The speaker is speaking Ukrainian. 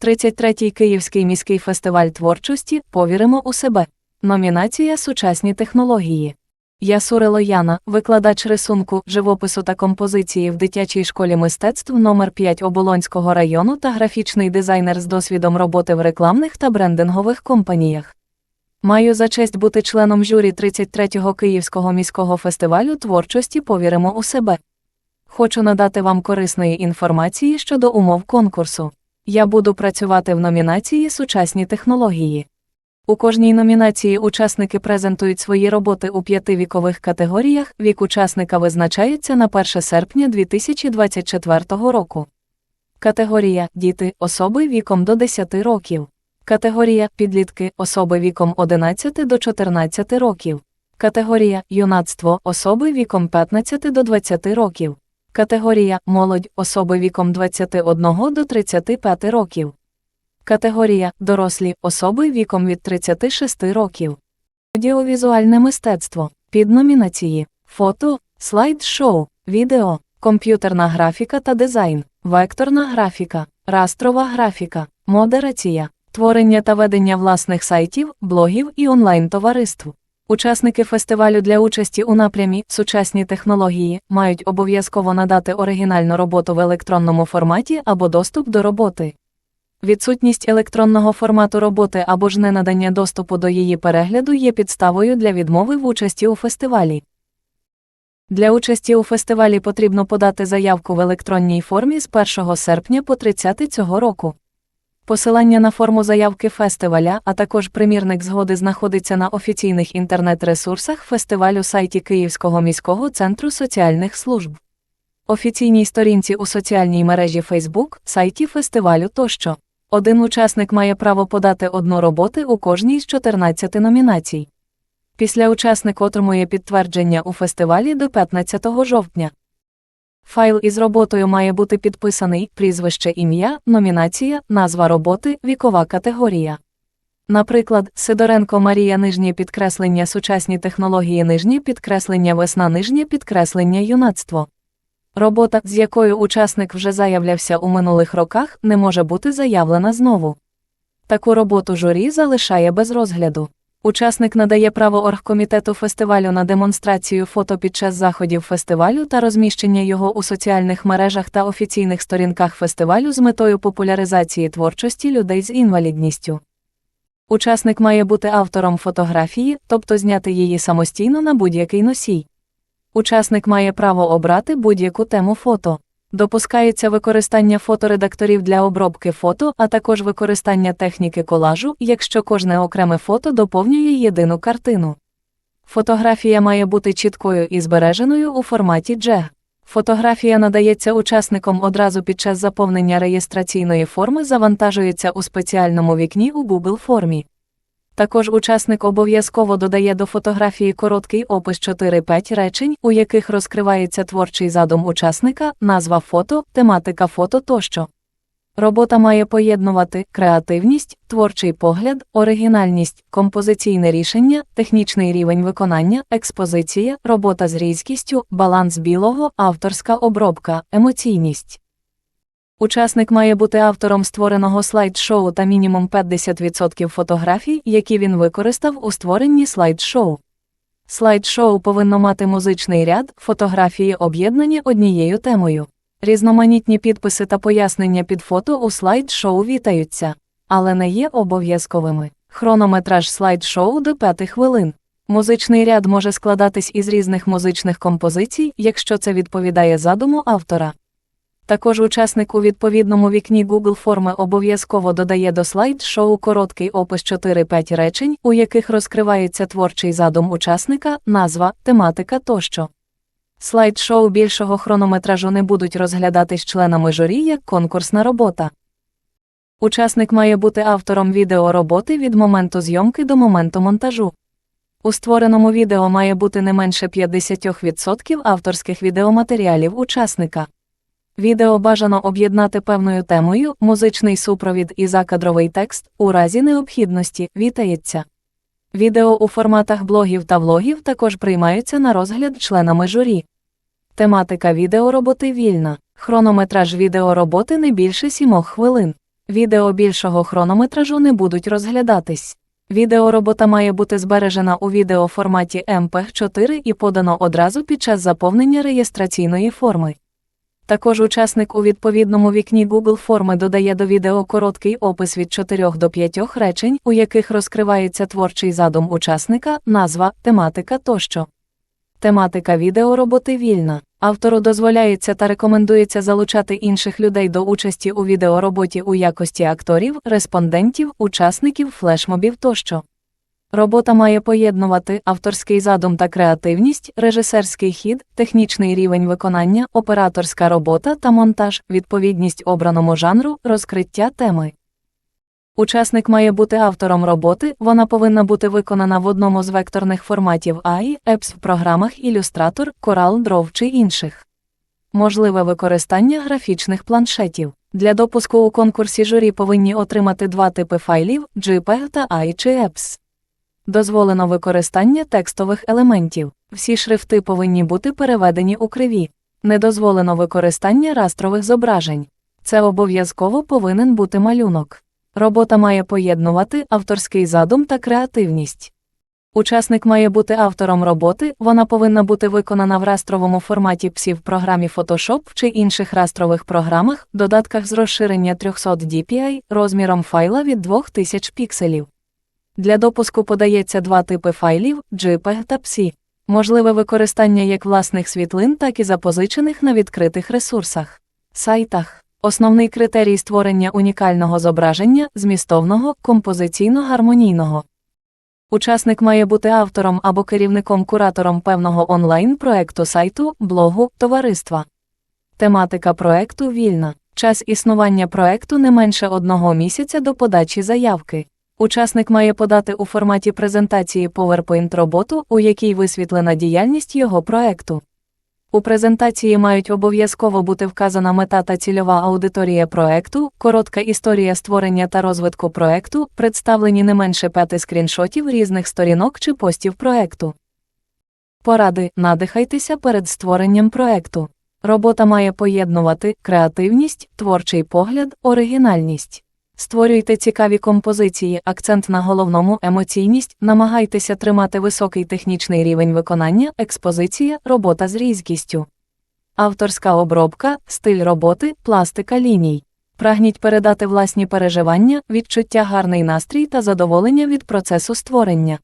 33-й Київський міський фестиваль творчості Повіримо у себе. Номінація Сучасні технології. Ясурило Яна, викладач рисунку, живопису та композиції в дитячій школі мистецтв номер 5 Оболонського району та графічний дизайнер з досвідом роботи в рекламних та брендингових компаніях. Маю за честь бути членом журі 33-го Київського міського фестивалю творчості Повіримо у себе. Хочу надати вам корисної інформації щодо умов конкурсу. Я буду працювати в номінації Сучасні технології. У кожній номінації учасники презентують свої роботи у п'яти вікових категоріях. Вік учасника визначається на 1 серпня 2024 року. Категорія Діти особи віком до 10 років. Категорія Підлітки особи віком 11 до 14 років. Категорія Юнацтво особи віком 15 до 20 років. Категорія Молодь особи віком 21 до 35 років. Категорія Дорослі особи віком від 36 років. Аудіовізуальне мистецтво. Підномінації. Фото, слайд-шоу, відео, комп'ютерна графіка та дизайн, векторна графіка, растрова графіка, модерація, творення та ведення власних сайтів, блогів і онлайн-товариств. Учасники фестивалю для участі у напрямі Сучасні технології мають обов'язково надати оригінальну роботу в електронному форматі або доступ до роботи. Відсутність електронного формату роботи або ж ненадання доступу до її перегляду є підставою для відмови в участі у фестивалі. Для участі у фестивалі потрібно подати заявку в електронній формі з 1 серпня по 30 цього року. Посилання на форму заявки фестиваля, а також примірник згоди знаходиться на офіційних інтернет-ресурсах фестивалю сайті Київського міського центру соціальних служб, офіційній сторінці у соціальній мережі Facebook, сайті фестивалю тощо. Один учасник має право подати одну роботи у кожній з 14 номінацій. Після учасник отримує підтвердження у фестивалі до 15 жовтня. Файл із роботою має бути підписаний прізвище ім'я, номінація, назва роботи, вікова категорія. Наприклад, Сидоренко Марія нижнє підкреслення сучасні технології нижнє підкреслення весна нижнє підкреслення юнацтво. Робота, з якою учасник вже заявлявся у минулих роках, не може бути заявлена знову. Таку роботу журі залишає без розгляду. Учасник надає право оргкомітету фестивалю на демонстрацію фото під час заходів фестивалю та розміщення його у соціальних мережах та офіційних сторінках фестивалю з метою популяризації творчості людей з інвалідністю. Учасник має бути автором фотографії, тобто зняти її самостійно на будь-який носій. Учасник має право обрати будь-яку тему фото. Допускається використання фоторедакторів для обробки фото, а також використання техніки колажу, якщо кожне окреме фото доповнює єдину картину. Фотографія має бути чіткою і збереженою у форматі JPEG. Фотографія надається учасникам одразу під час заповнення реєстраційної форми, завантажується у спеціальному вікні у Google формі. Також учасник обов'язково додає до фотографії короткий опис 4-5 речень, у яких розкривається творчий задум учасника, назва фото, тематика фото тощо. Робота має поєднувати креативність, творчий погляд, оригінальність, композиційне рішення, технічний рівень виконання, експозиція, робота з різкістю, баланс білого, авторська обробка, емоційність. Учасник має бути автором створеного слайд-шоу та мінімум 50% фотографій, які він використав у створенні слайд-шоу. Слайд-шоу повинно мати музичний ряд, фотографії об'єднані однією темою. Різноманітні підписи та пояснення під фото у слайд-шоу вітаються, але не є обов'язковими. Хронометраж слайд-шоу до 5 хвилин. Музичний ряд може складатись із різних музичних композицій, якщо це відповідає задуму автора. Також учасник у відповідному вікні Google форми обов'язково додає до слайд-шоу короткий опис 4-5 речень, у яких розкривається творчий задум учасника, назва, тематика тощо. Слайд-шоу більшого хронометражу не будуть розглядатись членами журі як конкурсна робота. Учасник має бути автором відеороботи від моменту зйомки до моменту монтажу. У створеному відео має бути не менше 50% авторських відеоматеріалів учасника. Відео бажано об'єднати певною темою, музичний супровід і закадровий текст у разі необхідності вітається. Відео у форматах блогів та влогів також приймаються на розгляд членами журі. Тематика відеороботи вільна. Хронометраж відеороботи не більше 7 хвилин. Відео більшого хронометражу не будуть розглядатись. Відеоробота має бути збережена у відеоформаті MP4 і подано одразу під час заповнення реєстраційної форми. Також учасник у відповідному вікні Google форми додає до відео короткий опис від 4 до 5 речень, у яких розкривається творчий задум учасника, назва, тематика тощо. Тематика відеороботи вільна. Автору дозволяється та рекомендується залучати інших людей до участі у відеороботі у якості акторів, респондентів, учасників, флешмобів тощо. Робота має поєднувати авторський задум та креативність, режисерський хід, технічний рівень виконання, операторська робота та монтаж, відповідність обраному жанру, розкриття теми. Учасник має бути автором роботи, вона повинна бути виконана в одному з векторних форматів AI, EPS в програмах Illustrator, Coral Draw чи інших. Можливе використання графічних планшетів. Для допуску у конкурсі журі повинні отримати два типи файлів JPEG та AI чи EPS. Дозволено використання текстових елементів. Всі шрифти повинні бути переведені у криві. Не дозволено використання растрових зображень. Це обов'язково повинен бути малюнок. Робота має поєднувати авторський задум та креативність. Учасник має бути автором роботи, вона повинна бути виконана в растровому форматі PSI в програмі Photoshop чи інших растрових програмах, додатках з розширення 300 dpi, розміром файла від 2000 пікселів. Для допуску подається два типи файлів JPEG та PSI. Можливе використання як власних світлин, так і запозичених на відкритих ресурсах. Сайтах. Основний критерій створення унікального зображення змістовного, композиційно-гармонійного. Учасник має бути автором або керівником-куратором певного онлайн-проекту сайту, блогу, товариства. Тематика проекту вільна. Час існування проекту не менше одного місяця до подачі заявки. Учасник має подати у форматі презентації PowerPoint роботу, у якій висвітлена діяльність його проекту. У презентації мають обов'язково бути вказана мета та цільова аудиторія проекту, коротка історія створення та розвитку проекту, представлені не менше п'яти скріншотів різних сторінок чи постів проекту. Поради надихайтеся перед створенням проекту. Робота має поєднувати креативність, творчий погляд, оригінальність. Створюйте цікаві композиції, акцент на головному емоційність, намагайтеся тримати високий технічний рівень виконання, експозиція, робота з різкістю. Авторська обробка, стиль роботи, пластика ліній. Прагніть передати власні переживання, відчуття гарний настрій та задоволення від процесу створення.